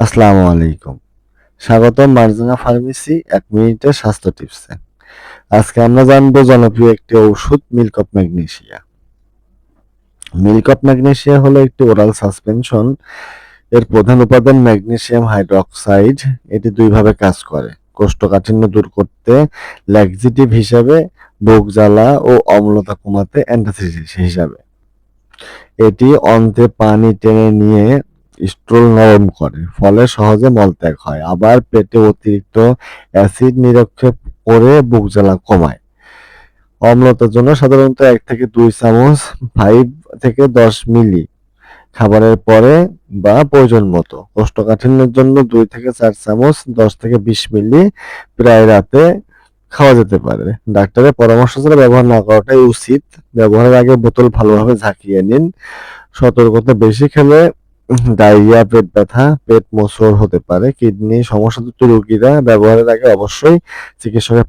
আসসালামু আলাইকুম। স্বাগতম মার্জিনা ফার্মেসি এক মিনিটের স্বাস্থ্য টিপসে। আজকে আমরা জানব জনপ্রিয় একটি ঔষধ milk of magnesia milk of magnesia হলো একটি ওরাল সাসপেনশন এর প্রধান উপাদান ম্যাগনেশিয়াম হাইড্রোক্সাইড এটি দুইভাবে কাজ করে। কোষ্ঠকাঠিন্য দূর করতে ল্যাক্সিটিভ হিসাবে বুক জ্বালা ও অম্লতা কমাতে অ্যান্টাসিড হিসাবে। এটি অন্তে পানি টেনে নিয়ে স্ট্রোল নরম করে, ফলে সহজে মলত্যাগ হয়। আবার পেটে অতিরিক্ত অ্যাসিড নিরক্ষেপ করে বুক জ্বালা কমায়। অম্লতার জন্য সাধারণত এক থেকে দুই চামচ ফাইভ থেকে দশ মিলি খাবারের পরে বা প্রয়োজন মতো। কোষ্ঠকাঠিন্যের জন্য দুই থেকে চার চামচ, দশ থেকে বিশ মিলি প্রায় রাতে খাওয়া যেতে পারে। ডাক্তারের পরামর্শ ছাড়া ব্যবহার না করাটাই উচিত। ব্যবহারের আগে বোতল ভালোভাবে ঝাঁকিয়ে নিন। সতর্কতা বেশি খেলে ডায়রিয়া পেট ব্যথা পেট মোচড় হতে পারে কিডনি সমস্যাযুক্ত রোগীরা ব্যবহারের আগে অবশ্যই চিকিৎসকের